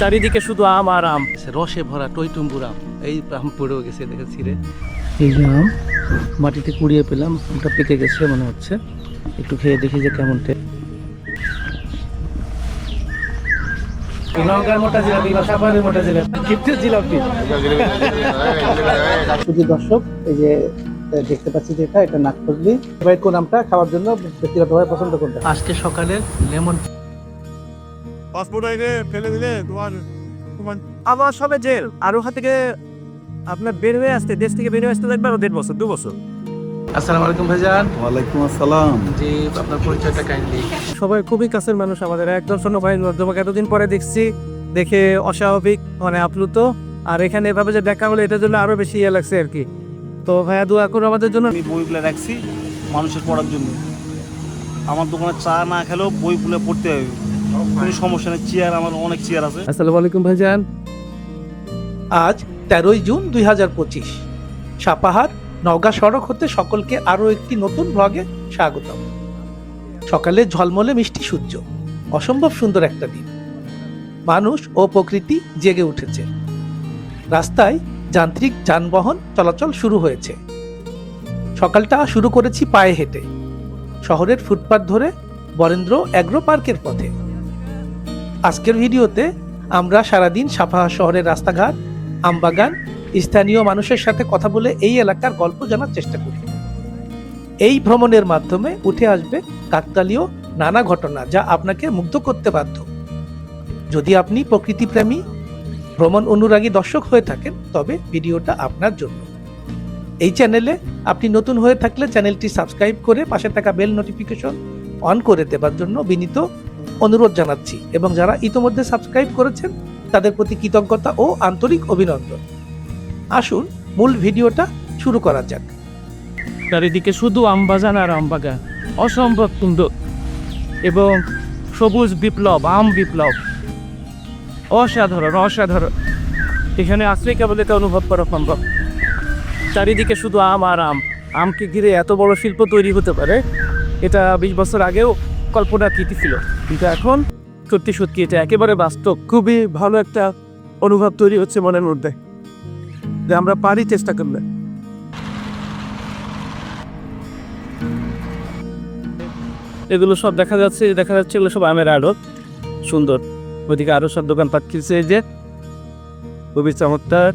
চারিদিকে শুধু আম আর আম। রসে ভরা টইটুম্বুর আম। এই আম পড়েও গেছে দেখে ছিঁড়ে। এই যে আম মাটিতে কুড়িয়ে পেলাম আমটা পেকে গেছে মনে হচ্ছে। একটু খেয়ে দেখি যে কেমন টে লঙ্কার মোটা জিলাপি বা সাপারের মোটা জিলাপি গিফটের জিলাপি শুধু দর্শক এই যে দেখতে পাচ্ছি যেটা এটা কোন আমটা খাওয়ার জন্য ব্যক্তিগতভাবে পছন্দ করতে আজকে সকালে লেমন পাসপোর্ট আইনে ফেলে দিলে তোমার তোমার আমার সবে জেল। আর ওখান থেকে আপনার বের হয়ে আসতে দেশ থেকে বের হয়ে আসতে লাগবে আরও দেড় বছর দু বছর। আসসালামু আলাইকুম ভাইজান। ওয়ালাইকুম আসসালাম। জি আপনার পরিচয়টা কাইন্ডলি সবাই খুবই কাছের মানুষ আমাদের। একদম শূন্য ভাই তোমাকে এতদিন পরে দেখছি দেখে অস্বাভাবিক মানে আপ্লুত। আর এখানে এভাবে যে দেখা হলো এটার জন্য আরও বেশি ইয়ে লাগছে আর কি। তো ভাইয়া দোয়া করো আমাদের জন্য। আমি বইগুলো রাখছি মানুষের পড়ার জন্য। আমার দোকানে চা না খেলেও বইগুলো পড়তে হবে। কোনো সমস্যা নেই চেয়ার আমার অনেক চেয়ার আছে। আসসালামু আলাইকুম ভাইজান। আজ তেরোই জুন দুই হাজার পঁচিশ সাপাহার নওগাঁ সড়ক হতে সকলকে আরও একটি নতুন ব্লগে স্বাগতম। সকালে ঝলমলে মিষ্টি সূর্য অসম্ভব সুন্দর একটা দিন। মানুষ ও প্রকৃতি জেগে উঠেছে। রাস্তায় যান্ত্রিক যানবাহন চলাচল শুরু হয়েছে। সকালটা শুরু করেছি পায়ে হেঁটে। শহরের ফুটপাত ধরে বরেন্দ্র অ্যাগ্রো পার্কের পথে। আজকের ভিডিওতে আমরা সারাদিন সাপাহা শহরের রাস্তাঘাট, আমবাগান, স্থানীয় মানুষের সাথে কথা বলে এই এলাকার গল্প জানার চেষ্টা করি। এই ভ্রমণের মাধ্যমে উঠে আসবে কাকতালীয় নানা ঘটনা যা আপনাকে মুগ্ধ করতে বাধ্য। যদি আপনি প্রকৃতিপ্রেমী, ভ্রমণ অনুরাগী দর্শক হয়ে থাকেন, তবে ভিডিওটা আপনার জন্য। এই চ্যানেলে আপনি নতুন হয়ে থাকলে চ্যানেলটি সাবস্ক্রাইব করে পাশে থাকা বেল নোটিফিকেশন অন করে দেবার জন্য বিনীত অনুরোধ জানাচ্ছি এবং যারা ইতোমধ্যে সাবস্ক্রাইব করেছেন, তাদের প্রতি কৃতজ্ঞতা ও আন্তরিক অভিনন্দন। আসুন, মূল ভিডিওটা শুরু করা যাক। চারিদিকে শুধু আম বাগান আর আম বাগান অসম্ভব সুন্দর এবং সবুজ বিপ্লব, আম বিপ্লব। অসাধারণ অসাধারণ। এখানে আসলে কেবল এটা অনুভব করা সম্ভব। চারিদিকে শুধু আম আর আম। আমকে ঘিরে এত বড় শিল্প তৈরি হতে পারে, এটা বিশ বছর আগেও কল্পনা কীতি ছিল। কিন্তু এখন সত্যি সত্যি এটা একেবারে বাস্তব। খুবই ভালো একটা অনুভব তৈরি হচ্ছে মনের মধ্যে। যে আমরা পারি চেষ্টা করলে। এগুলো সব দেখা যাচ্ছে দেখা যাচ্ছে এগুলো সব আমের আড়ত। সুন্দর। ওইদিকে আরও সব দোকানপাট কিনছে এই যে। খুবই চমৎকার।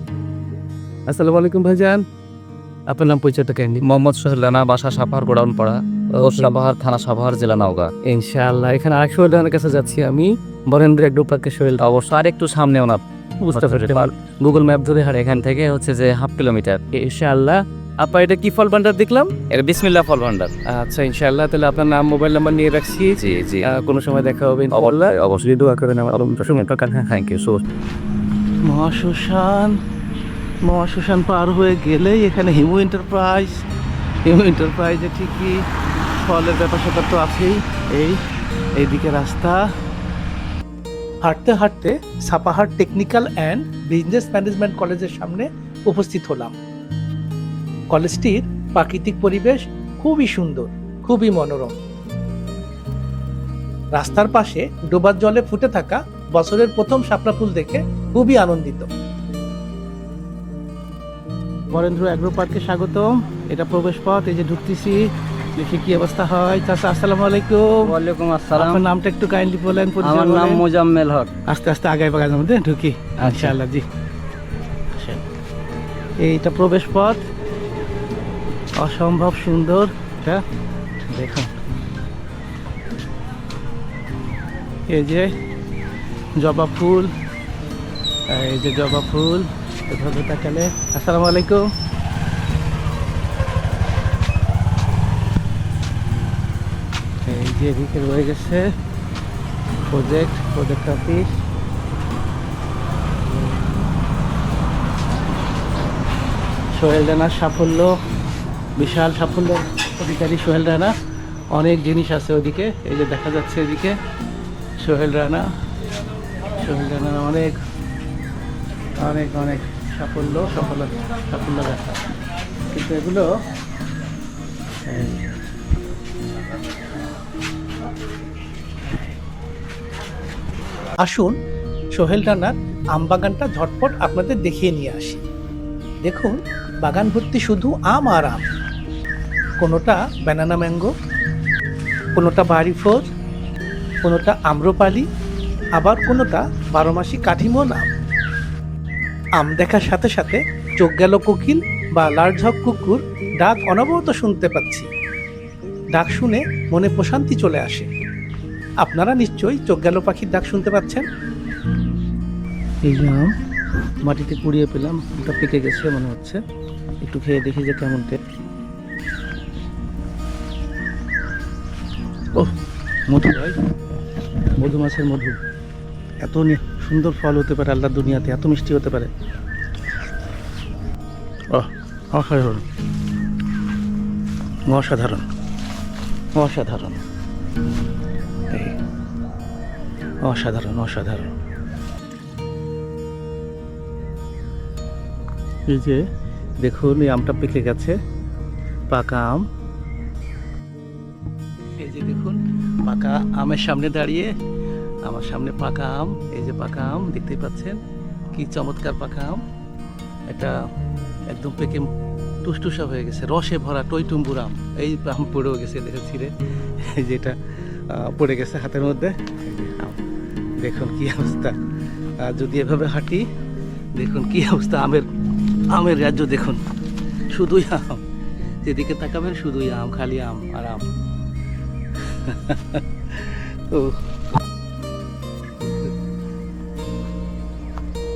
আসসালামু আলাইকুম ভাইজান। আপনার নাম পরিচয়টা কেন মোহাম্মদ সোহেল রানা বাসা সাপাহার গোডাউন পাড়া ও সাপাহার থানা সাপাহার জেলা নওগাঁ। ইনশাআল্লাহ এখানে আরেক সোহেলের কাছে যাচ্ছি আমি। বরেন্দ্র এক ডোপাকে সোহেল অবশ্য আর একটু সামনে ওনার বুঝতে পারছি। গুগল ম্যাপ ধরে হার এখান থেকে হচ্ছে যে হাফ কিলোমিটার। ইনশাআল্লাহ। আপা এটা কি ফল ভান্ডার দেখলাম? এর বিসমিল্লা ফল ভান্ডার। আচ্ছা ইনশাআল্লাহ তাহলে আপনার নাম মোবাইল নাম্বার নিয়ে রাখছি। জি জি। কোনো সময় দেখা হবে অবশ্যই অবশ্যই দোয়া করেন আমার থ্যাংক ইউ সো মহাশ্মশান মহাশ্মশান পার হয়ে গেলেই এখানে হিমু এন্টারপ্রাইজ হিমু এন্টারপ্রাইজে ঠিকই ফলের ব্যাপার স্যাপার তো আছেই। এই এইদিকে রাস্তা। হাঁটতে হাঁটতে Sapahar technical and business management কলেজের সামনে উপস্থিত হলাম। কলেজটির প্রাকৃতিক পরিবেশ খুবই সুন্দর খুবই মনোরম। রাস্তার পাশে ডোবার জলে ফুটে থাকা বছরের প্রথম শাপলা ফুল দেখে খুবই আনন্দিত। বরেন্দ্র অ্যাগ্রো পার্কে স্বাগতম। এটা প্রবেশ পথ এই যে ঢুকতেছি। দেখি কি অবস্থা হয়। চাচা আসসালামু আলাইকুম। ওয়ালাইকুম আসসালাম। আপনার নামটা একটু কাইন্ডলি বলেন আমার নাম মোজাম্মেল হক। আস্তে আস্তে আগায় বাগানের মধ্যে ঢুকি। ইনশাআল্লাহ জি। এইটা প্রবেশ পথ। অসম্ভব সুন্দর। এটা দেখুন। এই যে জবা ফুল। এই যে জবা ফুল। এভাবে তাকালে। আসসালামু আলাইকুম এই এদিকে রয়ে গেছে। প্রজেক্ট প্রজেক্ট অফিস সোহেল রানার সাফল্য, বিশাল সাফল্যের অধিকারী সোহেল রানা। অনেক জিনিস আছে ওদিকে, এই যে দেখা যাচ্ছে এদিকে। সোহেল রানা, সোহেল রানার অনেক অনেক অনেক সাফল্য সফল সাফল্য দেখা। কিন্তু এগুলো আসুন, সোহেল রানার আম বাগানটা ঝটপট আপনাদের দেখিয়ে নিয়ে আসি। দেখুন, বাগান ভর্তি শুধু আম আর আম। কোনোটা ব্যানানা ম্যাঙ্গো কোনোটা বাড়ি ফোর কোনোটা আম্রপালি, আবার কোনোটা বারোমাসি কাঠিমন আম। আম দেখার সাথে সাথে চোখ গেল কোকিল বা লালঝক কুকুর, ডাক অনবরত শুনতে পাচ্ছি। ডাক শুনে মনে প্রশান্তি চলে আসে। আপনারা নিশ্চয়ই চোখ গেল পাখির ডাক শুনতে পাচ্ছেন? এই আম, মাটিতে কুড়িয়ে পেলাম ওটা পেকে গেছে মনে হচ্ছে। একটু খেয়ে দেখি যে কেমন ও মধু ভাই, মধু মাছের মধু। এত সুন্দর ফল হতে পারে আল্লাহ দুনিয়াতে, এত মিষ্টি হতে পারে। অসাধারণ। অসাধারণ। অসাধারণ। অসাধারণ অসাধারণ। এই যে, দেখুন, এই আমটা পেকে গেছে, পাকা আম। এই যে, দেখুন, পাকা আমের সামনে দাঁড়িয়ে, আমার সামনে পাকা আম, এই যে পাকা আম, দেখতেই পাচ্ছেন, কি চমৎকার পাকা আম। এটা একদম পেকে টুসটুসা হয়ে গেছে রসে ভরা টইটুম্বুর আম এই আম পড়েও গেছে দেখে ছিঁড়ে এই যে এটা আহ, পড়ে গেছে হাতের মধ্যে। দেখুন কি অবস্থা। যদি এভাবে হাঁটি দেখুন কি অবস্থা আমের আমের রাজ্য দেখুন। শুধুই আম যেদিকে তাকাবেন শুধুই আম খালি আম আর আম। ও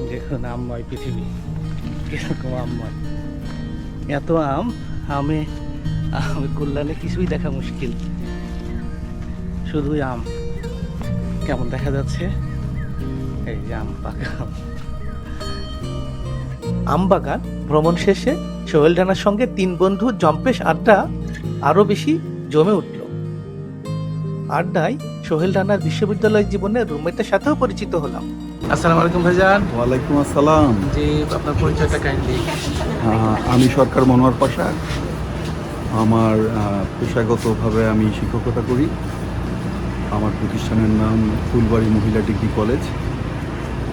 দেখুন আমময় পৃথিবী কীরকম আমময় এত আম, আমে আমে কল্যাণে কিছুই দেখা মুশকিল। শুধুই আম। কেমন দেখা যাচ্ছে? এই যে আম পাকা আম বাগান ভ্রমণ শেষে সোহেল রানার সঙ্গে তিন বন্ধু জম্পেশ আড্ডা আরও বেশি জমে উঠল। আড্ডায় সোহেল রানার বিশ্ববিদ্যালয় জীবনের রুমমেটের সাথেও পরিচিত হলাম। আসসালামু আলাইকুম ভাইজান। ওয়ালাইকুম আসসালাম। জি আপনার পরিচয়টা কাইন্ডলি আমি সরকার মনোয়ার পাশা। আমার পেশাগতভাবে আমি শিক্ষকতা করি। আমার প্রতিষ্ঠানের নাম ফুলবাড়ি মহিলা ডিগ্রি কলেজ।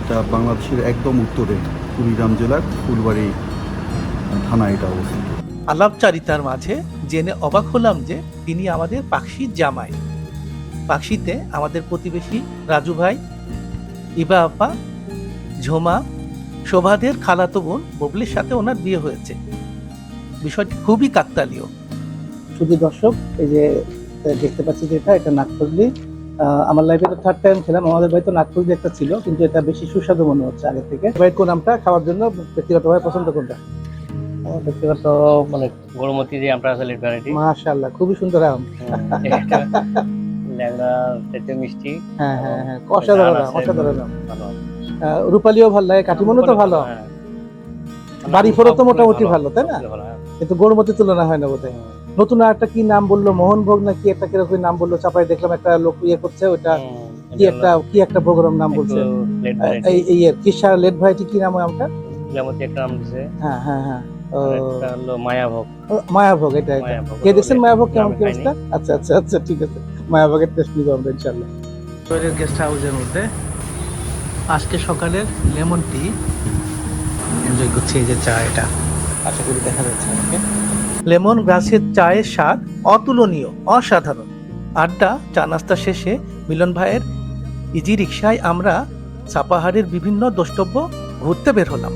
এটা বাংলাদেশের একদম উত্তরে কুড়িগ্রাম জেলার ফুলবাড়ি থানা এটা অবস্থিত। আলাপচারিতার মাঝে জেনে অবাক হলাম যে তিনি আমাদের পাকশির জামাই। পাখিতে আমাদের প্রতিবেশী রাজু ভাই ইবা আপা ঝোমা শোভাদের খালাতো বোন ববলির সাথে ওনার বিয়ে হয়েছে। বিষয়টি খুবই কাকতালীয়। শুধু দর্শক এই যে দেখতে পাচ্ছি যেটা এটা নাগপুরলি আমার লাইফে তো থার্ড টাইম খেলাম আমাদের বাড়িতে নাগপুরলি একটা ছিল কিন্তু এটা বেশি সুস্বাদু মনে হচ্ছে আগে থেকে। ভাই কোন আমটা খাওয়ার জন্য ব্যক্তিগতভাবে পছন্দ কোনটা? ব্যক্তিগত মানে গরমতি যে আমরা আসলে ভ্যারাইটি মাশাআল্লাহ খুবই সুন্দর আম। ল্যাংড়া তেতে মিষ্টি। হ্যাঁ হ্যাঁ হ্যাঁ অসাধারণ অসাধারণ ভালো। রূপালিও ভালো লাগে কাটিমনও তো ভালো। বাড়ি ফেরত তো মোটামুটি ভালো, তাই না? কিন্তু গরুমতি তুলনা হয় না বোধহয়। নতুন একটা কি নাম বলল? মোহনভোগ না কি একটা কীরকম নাম বলল? চাপাই দেখলাম একটা লোক ইয়ে করছে ওটা কি একটা কি একটা প্রোগ্রাম নাম বলছে। এই এই কিসা লেট ভাইটি কি নাম আমটা ল্যামতি একটা নাম দিছে। হ্যাঁ হ্যাঁ হ্যাঁ। মায়াভোগ। মায়াভোগ এটা কে দেখছেন মায়াভোগ? কেমন কি অবস্থা? আচ্ছা আচ্ছা আচ্ছা ঠিক আছে। মায়াভোগের টেস্ট নিবো আমরা ইনশাল্লাহ গেস্ট হাউসের মধ্যে আজকে সকালের লেমন টি এনজয় করছি এই যে চা এটা। আশা করি দেখা যাচ্ছে আমাকে। লেমন গ্রাসের চায়ের স্বাদ অতুলনীয় অসাধারণ। আড্ডা চা নাস্তা শেষে মিলন ভাইয়ের ইজি রিক্সায় আমরা সাপাহারের বিভিন্ন দ্রষ্টব্য ঘুরতে বের হলাম।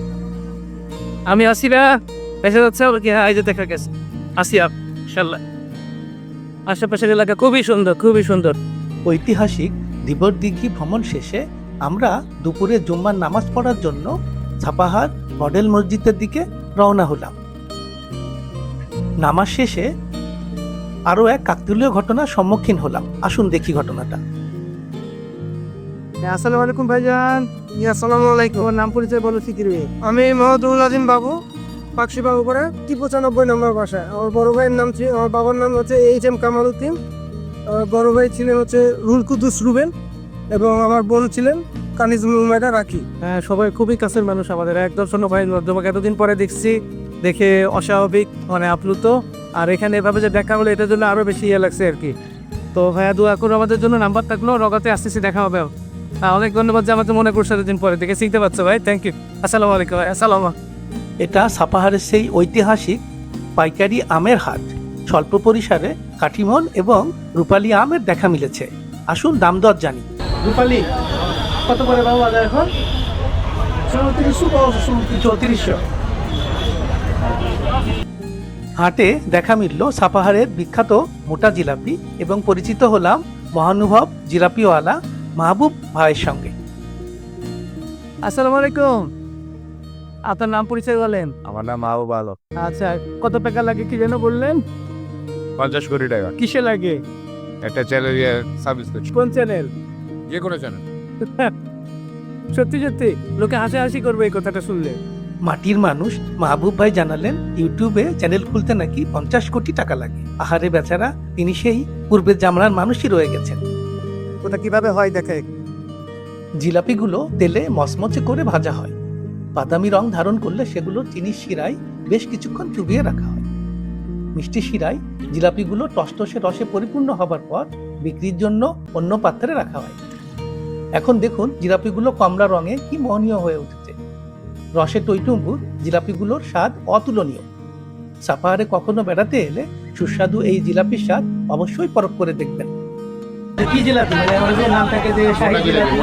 আমি আসিরা পেশা যাচ্ছে কি হ্যাঁ এই যে দেখা গেছে। আসিয়া ইনশাল্লাহ আশেপাশের এলাকা খুবই সুন্দর খুবই সুন্দর। ঐতিহাসিক দিবর দিঘি ভ্রমণ শেষে আমরা দুপুরে জুম্মার নামাজ পড়ার জন্য ছাপাহার মডেল মসজিদের দিকে রওনা হলাম। নামাজ শেষে আরও এক কাকতুলীয় ঘটনার সম্মুখীন হলাম। আসুন দেখি ঘটনাটা। আসসালামু আলাইকুম ভাইজান। আসসালামু আলাইকুম। নাম পরিচয় বলো ফিকির আমি মহদুল আজিম বাবু। পাকশি বাবু করে টি পঁচানব্বই নম্বর বাসায় আমার বড় ভাইয়ের নাম ছিল আমার বাবার নাম হচ্ছে এইচ এম কামাল উদ্দিন বড় ভাই ছিলেন হচ্ছে রুল কুদ্দুস রুবেন এবং আমার বোন ছিলেন কানিজুল উমায়দা রাখি। হ্যাঁ সবাই খুবই কাছের মানুষ আমাদের। একদম শোনো ভাই তোমাকে এতদিন পরে দেখছি দেখে অস্বাভাবিক মানে আপ্লুত। আর এখানে এভাবে যে দেখা হলো এটার জন্য আরও বেশি ইয়ে লাগছে আর কি। তো ভাইয়া দোয়া করো আমাদের জন্য। নাম্বার থাকল রগাতে আসতেছি দেখা হবে। আহ, অনেক ধন্যবাদ যে আমাকে মনে করছে এতদিন পরে। দেখে শিখতে পারছ ভাই থ্যাংক ইউ আসসালামু আলাইকুম আসসালাম এটা সাপাহারের সেই ঐতিহাসিক পাইকারি আমের হাট। স্বল্প পরিসরে কাঠিমন এবং রূপালী আমের দেখা মিলেছে। আসুন দাম দর জানি। রূপালী কত করে বাবু বাজার এখন? চৌত্রিশশো চৌত্রিশশো। হাটে দেখা মিলল সাপাহারের বিখ্যাত মোটা জিলাপি এবং পরিচিত হলাম মহানুভব জিলাপিওয়ালা মাহবুব ভাইয়ের সঙ্গে। আসসালামু আলাইকুম। আপনার নাম পরিচয় বলেন? আমার নাম মাহবুব আলম। আচ্ছা কত টাকা লাগে কি যেন বললেন? পঞ্চাশ কোটি টাকা। কিসে লাগে? একটা চ্যানেল সার্ভিস করছি। কোন চ্যানেল যে কোনো চ্যানেল সত্যি সত্যি। লোকে হাসাহাসি করবে এই কথাটা শুনলে। মাটির মানুষ মাহবুব ভাই জানালেন ইউটিউবে চ্যানেল খুলতে নাকি পঞ্চাশ কোটি টাকা লাগে। আহারে বেচারা তিনি সেই পূর্বের জামরার মানুষই রয়ে গেছেন। ওটা কীভাবে হয় দেখে? জিলাপিগুলো তেলে মচমচে করে ভাজা হয়। বাদামি রং ধারণ করলে সেগুলো চিনির শিরায় বেশ কিছুক্ষণ চুবিয়ে রাখা হয়। মিষ্টি শিরায় জিলাপিগুলো টসটসে রসে পরিপূর্ণ হবার পর বিক্রির জন্য অন্য পাত্রে রাখা হয়। এখন দেখুন জিলাপিগুলো কমলা রঙে কি মোহনীয় হয়ে উঠেছে। রসে টইটুম্বুর জিলাপিগুলোর স্বাদ অতুলনীয়। সাপাহারে কখনো বেড়াতে এলে সুস্বাদু এই জিলাপির স্বাদ অবশ্যই পরখ করে দেখবেন। কি জিলাপি? মানে আমাদের যে নাম থাকে যে শাহী জিলাপি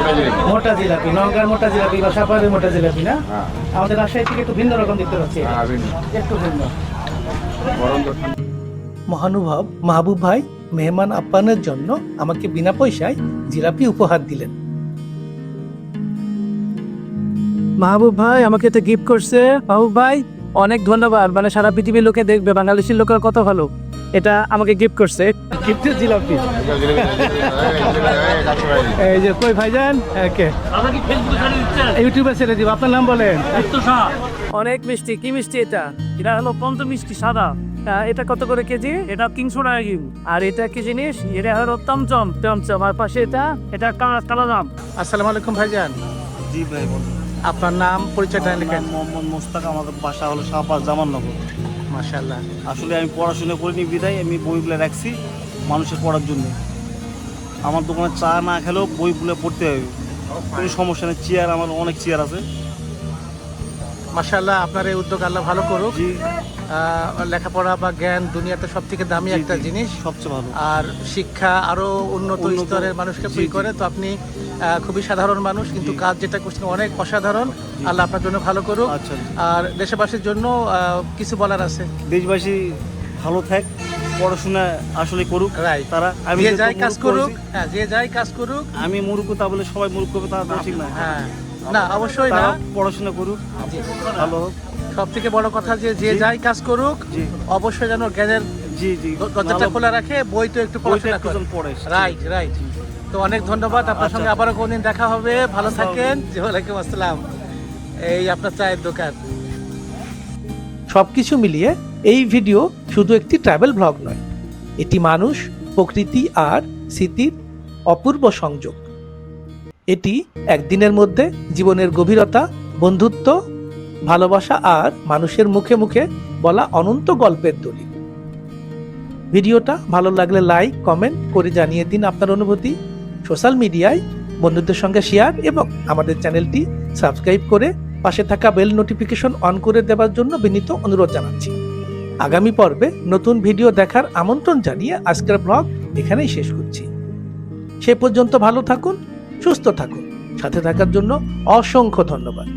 মোটা জিলাপি। নওগাঁর মোটা জিলাপি বা সাপাহারের মোটা জিলাপি না? আমাদের রাজশাহী থেকে একটু ভিন্ন রকম দেখতে পাচ্ছি। একটু ভিন্ন। মহানুভব মাহবুব ভাই মেহমান আপ্যায়নের জন্য আমাকে বিনা পয়সায় জিলাপি উপহার দিলেন। মাহবুব ভাই আমাকে তো গিফট করছে। মাহবুব ভাই অনেক ধন্যবাদ। মানে সারা পৃথিবীর লোকে দেখবে বাংলাদেশের লোকের কত ভালো। এটা আমাকে গিফট করছে। গিফটের জিলাপি। এই যে কই ভাইজান? একে। ইউটিউবে ছেড়ে দিব আপনার নাম বলেন। অনেক মিষ্টি কি মিষ্টি এটা? এটা হলো পঞ্চ মিষ্টি সাদা। এটা কত করে কেজি? এটা তিনশো টাকা কেজি। আর এটা কি জিনিস? এটা হলো তমচম তমচম আর পাশে এটা এটা কালা- কালা দাম আসসালামু আলাইকুম ভাইজান। জি ভাই আপনার নাম পরিচয়টা লিখেন। মোহাম্মদ মোস্তাক আমাদের বাসা হলো শাহবাজ জামাননগর মাশাআল্লাহ। আসলে আমি পড়াশোনা করিনি বিদায় আমি বইগুলো রাখছি মানুষের পড়ার জন্য। আমার দোকানে চা না খেলেও বইগুলো পড়তে হবে। কোনো সমস্যা নেই চেয়ার আমার অনেক চেয়ার আছে। মাশাআল্লাহ আপনার এই উদ্যোগ আল্লাহ ভালো করুক। লেখাপড়া বা জ্ঞান দুনিয়াতে সব থেকে দামি একটা জিনিস। সবচেয়ে ভালো। আর শিক্ষা আরও উন্নত স্তরের মানুষকে ফ্রি করে। তো আপনি খুবই সাধারণ মানুষ কিন্তু কাজ যেটা করছেন অনেক অসাধারণ। আল্লাহ আপনার জন্য ভালো করুক। আচ্ছা। আর দেশবাসীর জন্য কিছু বলার আছে? দেশবাসী ভালো থাক পড়াশোনা আসলে করুক। তারা আমি যে যাই কাজ করুক হ্যাঁ যে যাই কাজ করুক। আমি মূর্খ তা বলে সবাই মূর্খ তা ঠিক না। হ্যাঁ। না অবশ্যই না। পড়াশোনা করুক ভালো হোক। সব থেকে বড় কথা যে যে যাই কাজ করুক অবশ্যই যেন জ্ঞানের জি জি। দরজাটা খোলা রাখে বই তো একটু পড়াশোনা করে। পড়ে রাইট রাইট তো অনেক ধন্যবাদ আপনার আচ্ছা। সঙ্গে আবারও কোনদিন দেখা হবে। ভালো থাকেন। জি ওয়ালাইকুম আসসালাম। এই আপনার চায়ের দোকান। সবকিছু মিলিয়ে এই ভিডিও শুধু একটি ট্রাভেল ব্লগ নয় এটি মানুষ প্রকৃতি আর স্মৃতির অপূর্ব সংযোগ। এটি একদিনের মধ্যে জীবনের গভীরতা বন্ধুত্ব ভালোবাসা আর মানুষের মুখে মুখে বলা অনন্ত গল্পের দলিল। ভিডিওটা ভালো লাগলে লাইক কমেন্ট করে জানিয়ে দিন আপনার অনুভূতি। সোশ্যাল মিডিয়ায় বন্ধুদের সঙ্গে শেয়ার এবং আমাদের চ্যানেলটি সাবস্ক্রাইব করে পাশে থাকা বেল নোটিফিকেশন অন করে দেওয়ার জন্য বিনীত অনুরোধ জানাচ্ছি। আগামী পর্বে নতুন ভিডিও দেখার আমন্ত্রণ জানিয়ে আজকের ব্লগ এখানেই শেষ করছি। সে পর্যন্ত ভালো থাকুন, সুস্থ থাকুন। সাথে থাকার জন্য অসংখ্য ধন্যবাদ।